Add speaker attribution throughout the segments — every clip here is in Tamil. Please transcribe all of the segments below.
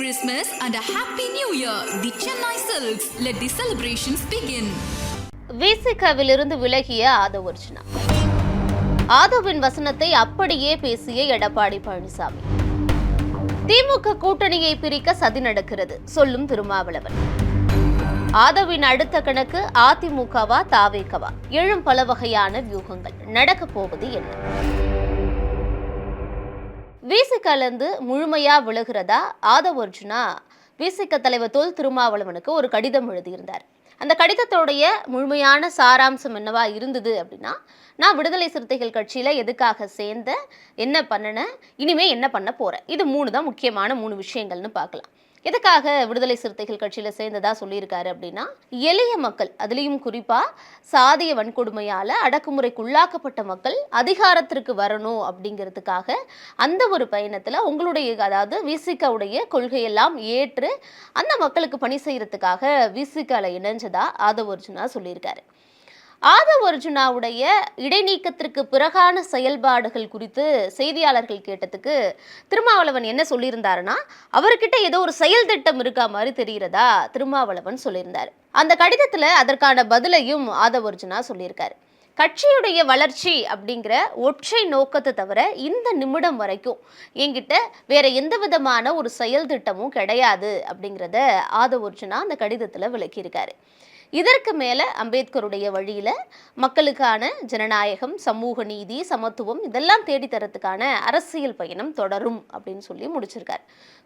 Speaker 1: Christmas and a happy new year the Chennai silks let the celebrations begin
Speaker 2: விசிகவிலிருந்து விலகிய ஆதவ் அர்ஜுனா ஆதவின் வசனத்தை அப்படியே பேசிய எடப்பாடி பழனிசாமி. திமுக கூட்டணியை பிரிக்க சதி நடக்கிறது சொல்லும் திருமாவளவன். ஆதவின் அடுத்த கணக்கு அதிமுகவா தாவேகவா? எழும் பல வகையான வியூகங்கள். நடக்கப் போவது என்ன? விசிகலேருந்து முழுமையாக விலகிறதா ஆதவ் அர்ஜுனா விசிக தலைவர் தொல் திருமாவளவனுக்கு ஒரு கடிதம் எழுதியிருந்தார். அந்த கடிதத்தோடைய முழுமையான சாராம்சம் என்னவா இருந்தது அப்படின்னா நான் விடுதலை சிறுத்தைகள் கட்சியில் எதுக்காக சேர்ந்தேன் என்ன பண்ணினேன் இனிமே என்ன பண்ண போகிறேன் இது மூணு தான் முக்கியமான மூணு விஷயங்கள்னு பார்க்கலாம். எதுக்காக விடுதலை சிறுத்தைகள் கட்சியில் சேர்ந்ததா சொல்லியிருக்காரு அப்படின்னா எளிய மக்கள் அதுலேயும் குறிப்பாக சாதிய வன்கொடுமையால் அடக்குமுறைக்குள்ளாக்கப்பட்ட மக்கள் அதிகாரத்திற்கு வரணும் அப்படிங்கிறதுக்காக அந்த ஒரு பயணத்தில் உங்களுடைய அதாவது விசிகாவுடைய கொள்கையெல்லாம் ஏற்று அந்த மக்களுக்கு பணி செய்கிறதுக்காக விசிகாவில் இணைஞ்சதா ஆதவ் அர்ஜுனா சொல்லியிருக்காரு. ஆதவ் அர்ஜுனாவுடைய இடைநீக்கத்திற்கு பிறகான செயல்பாடுகள் குறித்து செய்தியாளர்கள் கேட்டதுக்கு திருமாவளவன் என்ன சொல்லியிருந்தாருன்னா அவர்கிட்ட ஏதோ ஒரு செயல் திட்டம் இருக்கா மாதிரி தெரிகிறதா திருமாவளவன் சொல்லியிருந்தார். அந்த கடிதத்தில் அதற்கான பதிலையும் ஆதவ் அர்ஜுனா சொல்லியிருக்காரு. கட்சியுடைய வளர்ச்சி அப்படிங்கிற ஒற்றை நோக்கத்தை தவிர இந்த நிமிடம் வரைக்கும் என்கிட்ட வேற எந்த விதமான ஒரு செயல் திட்டமும் கிடையாது அப்படிங்கிறத ஆதவ் அர்ஜுனா அந்த கடிதத்தில் விளக்கியிருக்காரு. இதற்கு மேலே அம்பேத்கருடைய வழியில் மக்களுக்கான ஜனநாயகம் சமூக நீதி சமத்துவம் இதெல்லாம் தேடித்தரத்துக்கான அரசியல் பயணம் தொடரும் அப்படின்னு சொல்லி முடிச்சிருக்காரு.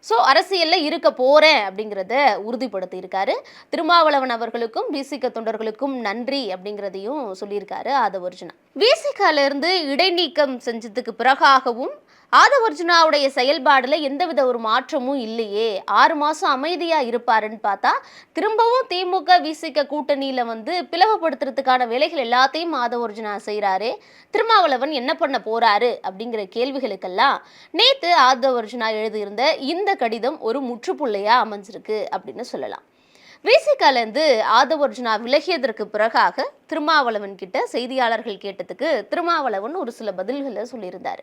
Speaker 2: ஸோ அரசியலில் இருக்க போகிறேன் அப்படிங்கிறத உறுதிப்படுத்தியிருக்காரு. திருமாவளவன் அவர்களுக்கும் விசிக தொண்டர்களுக்கும் நன்றி அப்படிங்கிறதையும் சொல்லியிருக்காரு ஆதவர்ஜுனா. விசிகாலேருந்து இடைநீக்கம் செஞ்சதுக்கு பிறகாகவும் ஆதவர்ஜுனாவுடைய செயல்பாடில் எந்தவித ஒரு மாற்றமும் இல்லையே. ஆறு மாதம் அமைதியாக இருப்பாருன்னு பார்த்தா திரும்பவும் திமுக விசிக கூட்டணியில் வந்து பிளவுபடுத்துறதுக்கான வேலைகள் எல்லாத்தையும் ஆதவர்ஜுனா செய்கிறாரு திருமாவளவன் என்ன பண்ண போகிறாரு அப்படிங்கிற கேள்விகளுக்கெல்லாம் நேற்று ஆதவர்ஜுனா எழுதியிருந்த இந்த கடிதம் ஒரு முற்றுப்புள்ளையாக அமைஞ்சிருக்கு அப்படின்னு சொல்லலாம். விசிகாலேருந்து ஆதவர்ஜுனா விலகியதற்கு பிறகாக திருமாவளவன் கிட்ட செய்தியாளர்கள் கேட்டதுக்கு திருமாவளவன் ஒரு சில பதில்களை சொல்லியிருந்தார்.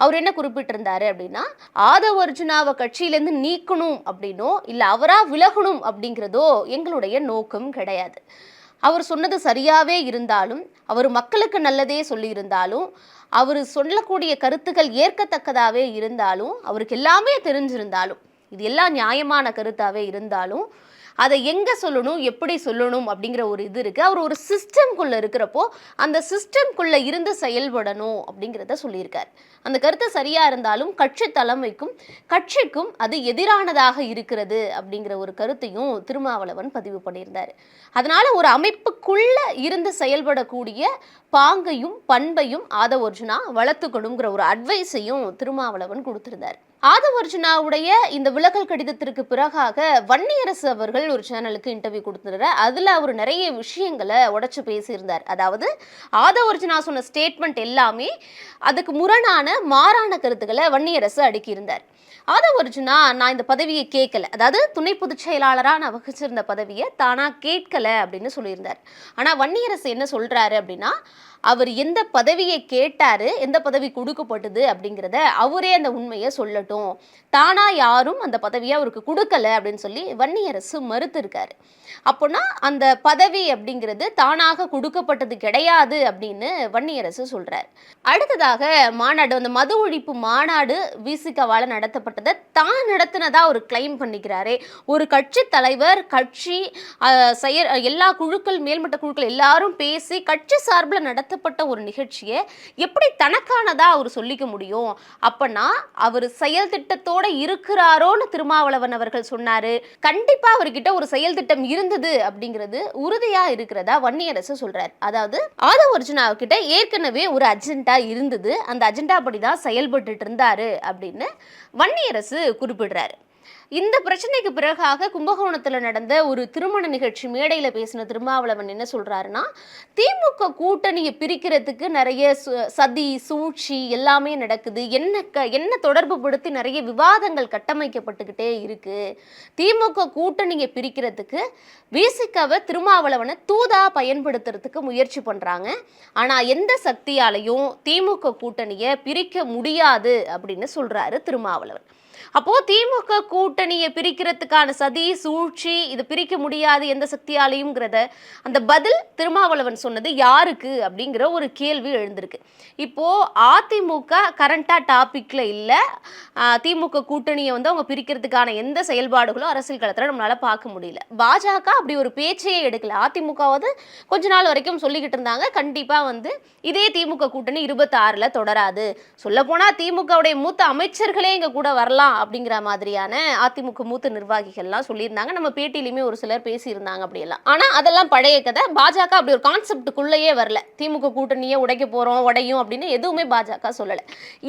Speaker 2: அவர் என்ன குறிப்பிட்டிருந்தாரு அப்படின்னா ஆதவ அர்ஜுனாவை கட்சியிலேருந்து நீக்கணும் அப்படின்னோ இல்லை அவராக விலகணும் அப்படிங்கிறதோ எங்களுடைய நோக்கம் கிடையாது. அவர் சொன்னது சரியாகவே இருந்தாலும் அவர் மக்களுக்கு நல்லதே சொல்லியிருந்தாலும் அவர் சொல்லக்கூடிய கருத்துக்கள் ஏற்கத்தக்கதாகவே இருந்தாலும் அவருக்கு எல்லாமே தெரிஞ்சிருந்தாலும் இது எல்லாம் நியாயமான கருத்தாகவே இருந்தாலும் அதை எங்கே சொல்லணும் எப்படி சொல்லணும் அப்படிங்கிற ஒரு இது இருக்குது அவர் ஒரு சிஸ்டம்குள்ளே இருக்கிறப்போ அந்த சிஸ்டம்குள்ளே இருந்து செயல்படணும் அப்படிங்கிறத சொல்லியிருக்கார். அந்த கருத்து சரியாக இருந்தாலும் கட்சி தலைமைக்கும் கட்சிக்கும் அது எதிரானதாக இருக்கிறது அப்படிங்கிற ஒரு கருத்தையும் திருமாவளவன் பதிவு பண்ணியிருந்தார். அதனால் ஒரு அமைப்புக்குள்ளே இருந்து செயல்படக்கூடிய பாங்கையும் பண்பையும் ஆதவர்ஜுனா வளர்த்துக்கணுங்கிற ஒரு அட்வைஸையும் திருமாவளவன் கொடுத்துருந்தார். ஆதவர்ஜுனாவுடைய இந்த விலகல் கடிதத்திற்கு பிறகாக வன்னியரசு அவர்கள் ஒரு சேனலுக்கு இன்டர்வியூ கொடுத்துருந்தார் அதில் அவர் நிறைய விஷயங்களை உடச்சி பேசியிருந்தார். அதாவது ஆதவர்ஜுனா சொன்ன ஸ்டேட்மெண்ட் எல்லாமே அதுக்கு முரணான மாறான கருத்துக்களை வன்னியரசு அடுக்கியிருந்தார். ஆதவர்ஜுனா நான் இந்த பதவியை கேட்கல. அதாவது துணை பொதுச் செயலாளராக நான் வகிச்சிருந்த பதவியை தானாக கேட்கல அப்படின்னு சொல்லியிருந்தார். ஆனால் வன்னியரசு என்ன சொல்கிறாரு அப்படின்னா அவர் எந்த பதவியை கேட்டாரு எந்த பதவி கொடுக்கப்பட்டது அப்படிங்கிறத அவரே அந்த உண்மையை சொல்லட்டும். தானா யாரும் அந்த பதவியை அவருக்கு கொடுக்கல அப்படின்னு சொல்லி வன்னியரசு மறுத்திருக்காரு. அப்போனா அந்த பதவி அப்படிங்கிறது தானாக கொடுக்கப்பட்டது கிடையாது அப்படின்னு வன்னியரசு சொல்றாரு. அடுத்ததாக மாநாடு அந்த மது ஒழிப்பு மாநாடு விசிகவால் நடத்தப்பட்டதை தான் நடத்தினதா ஒரு கிளைம் பண்ணிக்கிறாரு. ஒரு கட்சி தலைவர் கட்சி செயல் எல்லா குழுக்கள் மேல்மட்ட குழுக்கள் எல்லாரும் பேசி கட்சி சார்பில் நடத்த நடத்தப்பட்ட ஒரு நிகழ்ச்சியை எப்படி தனக்கானதாக அவர் சொல்லிக்க முடியும்? அப்பனா அவர் செயல் திட்டத்தோடு இருக்கிறாரோன்னு திருமாவளவன் அவர்கள் சொன்னார். கண்டிப்பாக அவர்கிட்ட ஒரு செயல் திட்டம் இருந்தது அப்படிங்கிறது உறுதியாக இருக்கிறதா வன்னியரசு சொல்கிறார் அதாவது ஆதவ அர்ஜுனா ஏற்கனவே ஒரு அஜெண்டா இருந்தது. அந்த அஜெண்டா படி தான் செயல்பட்டு இருந்தார் அப்படின்னு வன்னியரசு குறிப்பிடுறாரு. இந்த பிரச்சனைக்கு பிறகாக கும்பகோணத்தில் நடந்த ஒரு திருமண நிகழ்ச்சி மேடையில் பேசின திருமாவளவன் என்ன சொல்கிறாருன்னா திமுக கூட்டணியை பிரிக்கிறதுக்கு நிறைய சதி சூழ்ச்சி எல்லாமே நடக்குது. என்ன க என்ன தொடர்பு படுத்தி நிறைய விவாதங்கள் கட்டமைக்கப்பட்டுக்கிட்டே இருக்கு. திமுக கூட்டணியை பிரிக்கிறதுக்கு விசிகாவை திருமாவளவனை தூதா பயன்படுத்துறதுக்கு முயற்சி பண்ணுறாங்க ஆனால் எந்த சக்தியாலையும் திமுக கூட்டணியை பிரிக்க முடியாது அப்படின்னு சொல்கிறாரு திருமாவளவன். அப்போ திமுக கூட்டணியை பிரிக்கிறதுக்கான சதி சூழ்ச்சி இது பிரிக்க முடியாது எந்த சக்தியாலையும்ங்கிறத அந்த பதில் திருமாவளவன் சொன்னது யாருக்கு அப்படிங்கிற ஒரு கேள்வி எழுந்திருக்கு. இப்போ அதிமுக கரண்டா டாபிக்ல இல்ல. திமுக கூட்டணியை வந்து அவங்க பிரிக்கிறதுக்கான எந்த செயல்பாடுகளும் அரசியல் களத்தில் நம்மளால பார்க்க முடியல. பாஜக அப்படி ஒரு பேச்சையே எடுக்கல. அதிமுகவாவது கொஞ்ச நாள் வரைக்கும் சொல்லிக்கிட்டு இருந்தாங்க. கண்டிப்பா வந்து இதே திமுக கூட்டணி இருபத்தாறில் தொடராது. சொல்ல போனா திமுகவுடைய மூத்த அமைச்சர்களே இங்கே கூட வரலாம். அப்படிங்கிற மாதிரியான அதிமுக மூத்த நிர்வாகிகள்லாம் சொல்லியிருந்தாங்க. நம்ம பேட்டியிலுமே ஒரு சிலர் பேசியிருந்தாங்க அப்படியெல்லாம். ஆனால் அதெல்லாம் பழைய கதை. பாஜக அப்படி ஒரு கான்செப்டுக்குள்ளேயே வரல. திமுக கூட்டணியை உடைக்க போகிறோம் உடையும் அப்படின்னு எதுவுமே பாஜக சொல்லலை.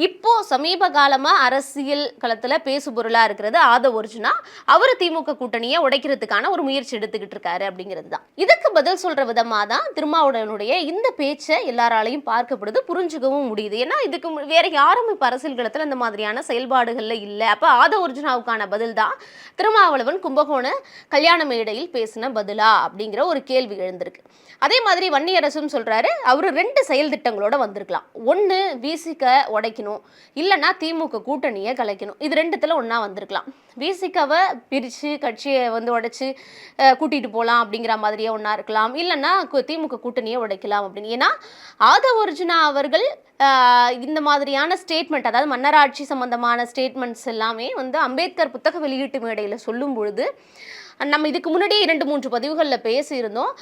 Speaker 2: இப்போ சமீப காலமாக அரசியல் களத்தில் பேசு பொருளாக இருக்கிறது ஆத ஒரிஜினா அவர் திமுக கூட்டணியை உடைக்கிறதுக்கான ஒரு முயற்சி எடுத்துக்கிட்டு இருக்காரு அப்படிங்கிறது தான். இதுக்கு பதில் சொல்கிற விதமாக தான் திருமாவளவனுடைய இந்த பேச்சை எல்லாராலையும் பார்க்கப்படுது புரிஞ்சுக்கவும் முடியுது. ஏன்னா இதுக்கு வேற யாரும் இப்போ அரசியல் களத்தில் இந்த மாதிரியான செயல்பாடுகளில் இல்லை. அப்போ ஆத ஒரிஜினாவுக்கான பதில் தான் திருமாவளவன் கும்பகோண கல்யாண மேடையில் பேசின பதிலா அப்படிங்கிற ஒரு கேள்வி எழுந்திருக்கு. அதே மாதிரி வன்னியரசும் சொல்கிறாரு அவர் ரெண்டு செயல் திட்டங்களோட வந்திருக்கலாம். ஒன்று வீசிக்க உடைக்கணும் இல்லைன்னா திமுக கூட்டணியை கலைக்கணும். இது ரெண்டுத்தில் ஒன்றா வந்திருக்கலாம். பேசிக்காவை பிரித்து கட்சியை வந்து உடச்சி கூட்டிகிட்டு போகலாம் அப்படிங்கிற மாதிரியே ஒன்றா இருக்கலாம். இல்லைன்னா திமுக கூட்டணியை உடைக்கலாம் அப்படின்னு. ஏன்னா ஆத ஒரிஜினா அவர்கள் இந்த மாதிரியான ஸ்டேட்மெண்ட் அதாவது மன்னராட்சி சம்பந்தமான ஸ்டேட்மெண்ட்ஸ் எல்லாமே வந்து அம்பேத்கர் புத்தக வெளியீட்டு மேடையில் சொல்லும் பொழுது நம்ம இதுக்கு முன்னாடியே இரண்டு மூன்று பதிவுகளில் பேசியிருந்தோம்.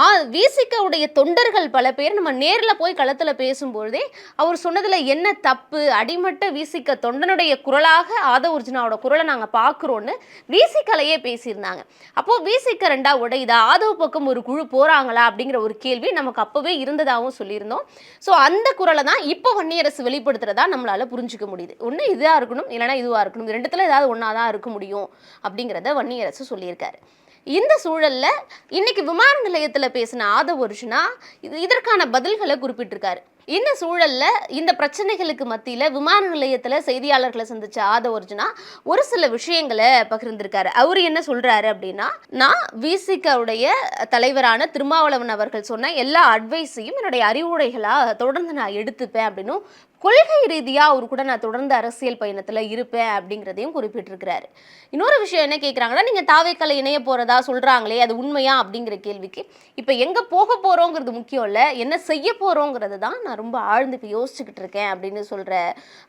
Speaker 2: ஆ விசிகவுடைய தொண்டர்கள் பல பேர் நம்ம நேரில் போய் களத்தில் பேசும்பொழுதே அவர் சொன்னதில் என்ன தப்பு அடிமட்ட விசிக்க தொண்டனுடைய குரலாக ஆத ஒரிஜினாவோட குரலை நாங்கள் பார்க்குறோன்னு விசிக்கலையே பேசியிருந்தாங்க. அப்போது விசிக்க ரெண்டா உடையுதா ஆதவ பக்கம் ஒரு குழு போகிறாங்களா அப்படிங்கிற ஒரு கேள்வி நமக்கு அப்போவே இருந்ததாகவும் சொல்லியிருந்தோம். ஸோ அந்த குரலை தான் இப்போ வன்னியரசு வெளிப்படுத்துகிறதா நம்மளால் புரிஞ்சுக்க முடியுது. ஒன்று இதாக இருக்கணும் இல்லைன்னா இதுவாக இருக்கணும். ரெண்டுத்தில் ஏதாவது ஒன்றா தான் இருக்க முடியும் அப்படிங்கிறத வன்னியரசு சொல்லியிருக்காரு. இந்த சூழல்ல இன்னைக்கு விமான நிலையத்தில் பேசின ஆதவ ஒருஷனா இது இதற்கான பதில்களை குறிப்பிட்டிருக்காரு. இந்த சூழல்ல இந்த பிரச்சனைகளுக்கு மத்தியில் விமான நிலையத்தில் செய்தியாளர்களை சந்திச்ச ஆத ஒருஜனா ஒரு சில விஷயங்களை பகிர்ந்திருக்காரு. அவர் என்ன சொல்றாரு அப்படின்னா நான் விசிகாவுடைய தலைவரான திருமாவளவன் அவர்கள் சொன்ன எல்லா அட்வைஸையும் என்னுடைய அறிவுரைகளாக தொடர்ந்து நான் எடுத்துப்பேன் அப்படின்னும் கொள்கை ரீதியாக அவர் கூட நான் தொடர்ந்து அரசியல் பயணத்தில் இருப்பேன் அப்படிங்கிறதையும் குறிப்பிட்டிருக்கிறாரு. இன்னொரு விஷயம் என்ன கேட்குறாங்கன்னா நீங்க தாவைக்கலை இணைய போறதா சொல்றாங்களே அது உண்மையா அப்படிங்கிற கேள்விக்கு இப்போ எங்க போக போறோங்கிறது முக்கியம் இல்ல என்ன செய்ய போகிறோங்கிறது தான் நான் ரொம்ப ஆழ்ந்து இப்போ யோசிச்சுக்கிட்டு இருக்கேன் அப்படின்னு சொல்கிற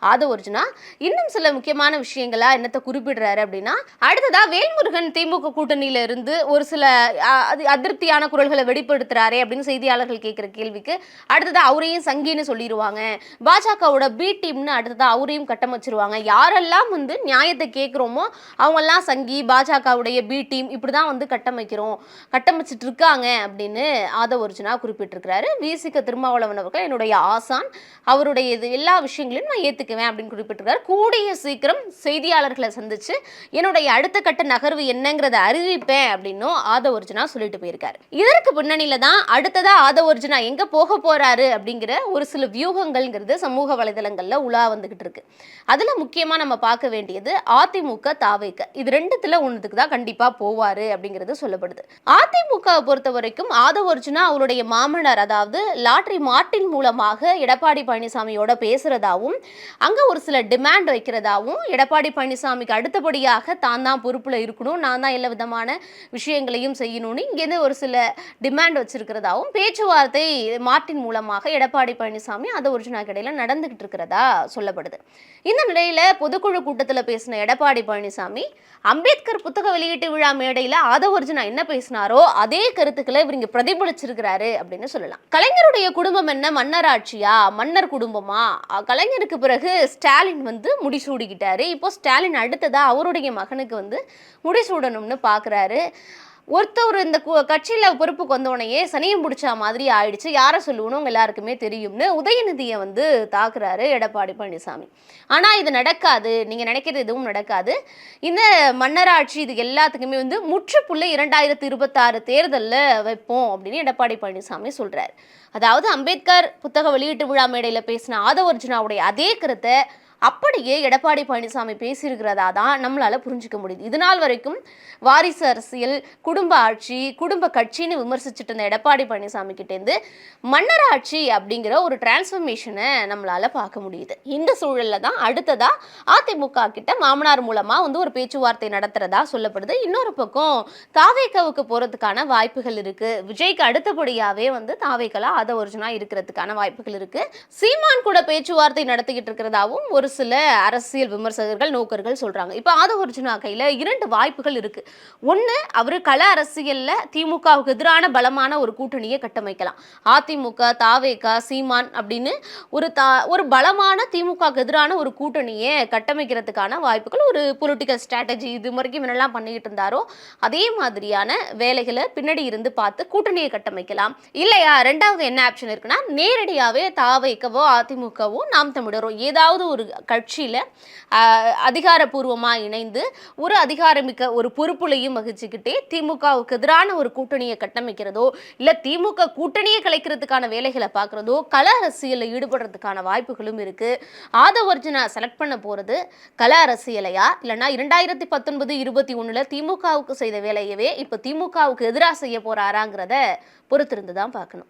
Speaker 2: ஆதவ ஒரிஜினா இன்னும் சில முக்கியமான விஷயங்களா என்னத்தை குறிப்பிடுறாரு அப்படின்னா அடுத்ததா வேல்முருகன் திமுக கூட்டணியில இருந்து ஒரு சில அது அதிருப்தியான குரல்களை வெளிப்படுத்துறாரே அப்படின்னு செய்தியாளர்கள் கேட்குற கேள்விக்கு அடுத்ததா அவரையும் சங்கின்னு சொல்லிடுவாங்க பாஜக பாஜகவோட பி டீம்னு அடுத்ததாக அவரையும் கட்டமைச்சிருவாங்க. யாரெல்லாம் வந்து நியாயத்தை கேட்குறோமோ அவங்கெல்லாம் சங்கி பாஜகவுடைய பி டீம் இப்படி தான் வந்து கட்டமைக்கிறோம் கட்டமைச்சிட்டு இருக்காங்க அப்படின்னு ஆத ஒரிஜினா குறிப்பிட்டிருக்கிறாரு. வீசிக்க திருமாவளவன் அவர்கள் என்னுடைய ஆசான் அவருடைய இது எல்லா விஷயங்களையும் நான் ஏற்றுக்குவேன் அப்படின்னு குறிப்பிட்டிருக்காரு. கூடிய சீக்கிரம் செய்தியாளர்களை சந்திச்சு என்னுடைய அடுத்த கட்ட நகர்வு என்னங்கிறத அறிவிப்பேன் அப்படின்னும் ஆத ஒரிஜினா சொல்லிட்டு போயிருக்காரு. இதற்கு பின்னணியில தான் அடுத்ததாக ஆத ஒரிஜினா எங்கே போக போகிறாரு அப்படிங்கிற ஒரு சில வியூகங்கள்ங்கிறது சமூக வலைதளங்களில் உலா வந்துகிட்டு இருக்கு. அதில் முக்கியமாக நம்ம பார்க்க வேண்டியது அதிமுக தாவைக்க. இது ரெண்டுத்தில் ஒன்றுத்துக்கு தான் கண்டிப்பாக போவார் அப்படிங்கிறது சொல்லப்படுது. அதிமுக பொறுத்த வரைக்கும் ஆத அர்ஜுனா அவருடைய மாமனார் அதாவது லாட்ரி மார்ட்டின் மூலமாக எடப்பாடி பழனிசாமியோட பேசுகிறதாவும் அங்கே ஒரு சில டிமாண்ட் வைக்கிறதாவும் எடப்பாடி பழனிசாமிக்கு அடுத்தபடியாக தான் தான் பொறுப்பில் இருக்கணும் நான் தான் எல்லா விதமான விஷயங்களையும் செய்யணும்னு இங்கேருந்து ஒரு சில டிமாண்ட் வச்சிருக்கிறதாவும் பேச்சுவார்த்தை மார்ட்டின் மூலமாக எடப்பாடி பழனிசாமி அதை ஒரிஜினா இடையில நடந்துகிட்டு இருக்கிறதா சொல்லப்படுது. இந்த நிலையில பொதுக்குழு கூட்டத்தில் பேசின எடப்பாடி பழனிசாமி அம்பேத்கர் புத்தக வெளியீட்டு விழா மேடையில் ஆதவர்ஜுனா என்ன பேசினாரோ அதே கருத்துக்களை இவர் இங்க பிரதிபலிச்சிருக்கிறாரு அப்படின்னு சொல்லலாம். கலைஞருடைய குடும்பம் என்ன? மன்னராட்சியா? மன்னர் குடும்பமா? கலைஞருக்கு பிறகு ஸ்டாலின் வந்து முடிசூடிக்கிட்டாரு. இப்போ ஸ்டாலின் அடுத்ததா அவருடைய மகனுக்கு வந்து முடிசூடணும்னு பார்க்குறாரு ஒருத்தர் இந்த கு- பொறுப்புக்கு வந்தோடனே சனியம் பிடிச்ச மாதிரி ஆயிடுச்சு. யாரை சொல்லுவணும் உங்க எல்லாருக்குமே தெரியும்னு உதயநிதியை வந்து தாக்குறாரு எடப்பாடி பழனிசாமி. ஆனால் இது நடக்காது. நீங்கள் நினைக்கிறது எதுவும் நடக்காது. இந்த மன்னராட்சி இது எல்லாத்துக்குமே வந்து முற்றுப்புள்ளி இரண்டாயிரத்தி இருபத்தாறு தேர்தலில் வைப்போம் அப்படின்னு எடப்பாடி பழனிசாமி சொல்கிறார் அதாவது அம்பேத்கர் புத்தக வெளியீட்டு விழா மேடையில் பேசின ஆதவர்ஜுனாவுடைய அதே கருத்தை அப்படியே எடப்பாடி பழனிசாமி பேசியிருக்கிறதா தான் நம்மளால் புரிஞ்சுக்க முடியுது. இது நாள் வரைக்கும் வாரிசு அரசியல் குடும்ப ஆட்சி குடும்ப கட்சின்னு விமர்சிச்சுட்டு இருந்த எடப்பாடி பழனிசாமி கிட்டேருந்து மன்னர் ஆட்சி அப்படிங்கிற ஒரு டிரான்ஸ்ஃபர்மேஷனை நம்மளால் பார்க்க முடியுது. இந்த சூழலில் தான் அடுத்ததாக அதிமுக கிட்ட மாமனார் மூலமாக வந்து ஒரு பேச்சுவார்த்தை நடத்துறதா சொல்லப்படுது. இன்னொரு பக்கம் தாவேக்காவுக்கு போகிறதுக்கான வாய்ப்புகள் இருக்குது விஜய்க்கு அடுத்தபடியாவே வந்து தாவேக்கலா அதை ஒரிஜினா இருக்கிறதுக்கான வாய்ப்புகள் இருக்குது சீமான் கூட பேச்சுவார்த்தை நடத்திக்கிட்டு இருக்கிறதாவும் ஒரு சில அரசியல் விமர்சகர்கள் நோக்கர்கள் சொல்கிறாங்க இப்போ ஆத ஒரிஜினா கையில் இரண்டு வாய்ப்புகள் இருக்குது ஒன்று அவர் கள அரசியலில் திமுகவுக்கு எதிரான பலமான ஒரு கூட்டணியை கட்டமைக்கலாம். அதிமுக தாவேகா சீமான் அப்படின்னு ஒரு தா ஒரு பலமான திமுகவுக்கு எதிரான ஒரு கூட்டணியை கட்டமைக்கிறதுக்கான வாய்ப்புகள் ஒரு பொலிட்டிக்கல் ஸ்ட்ராட்டஜி இது வரைக்கும் என்னெல்லாம் பண்ணிக்கிட்டு இருந்தாரோ அதே மாதிரியான வேலைகளை பின்னாடி இருந்து பார்த்து கூட்டணியை கட்டமைக்கலாம். இல்லையா? ரெண்டாவது என்ன ஆப்ஷன் இருக்குன்னா நேரடியாகவே தாவைக்கவோ அதிமுகவோ நாம் தமிழரோ. ஏதாவது ஒரு கட்சியில் அதிகாரப்பூர்வமாக இணைந்து ஒரு அதிகாரமிக்க ஒரு பொறுப்புலையும் வகிச்சுக்கிட்டே திமுகவுக்கு எதிரான ஒரு கூட்டணியை கட்டமைக்கிறதோ இல்லை திமுக கூட்டணியை கலைக்கிறதுக்கான வேலைகளை பார்க்குறதோ கள அரசியலில் ஈடுபடுறதுக்கான வாய்ப்புகளும் இருக்குது ஆதவர்ஜுனா செலக்ட் பண்ண போகிறது கள அரசியலையா? இல்லைன்னா இரண்டாயிரத்தி பத்தொன்பது இருபத்தி ஒன்றில் திமுகவுக்கு செய்த வேலையவே இப்போ திமுகவுக்கு எதிராக செய்ய போகிறாராங்கிறத பொறுத்திருந்து தான் பார்க்கணும்.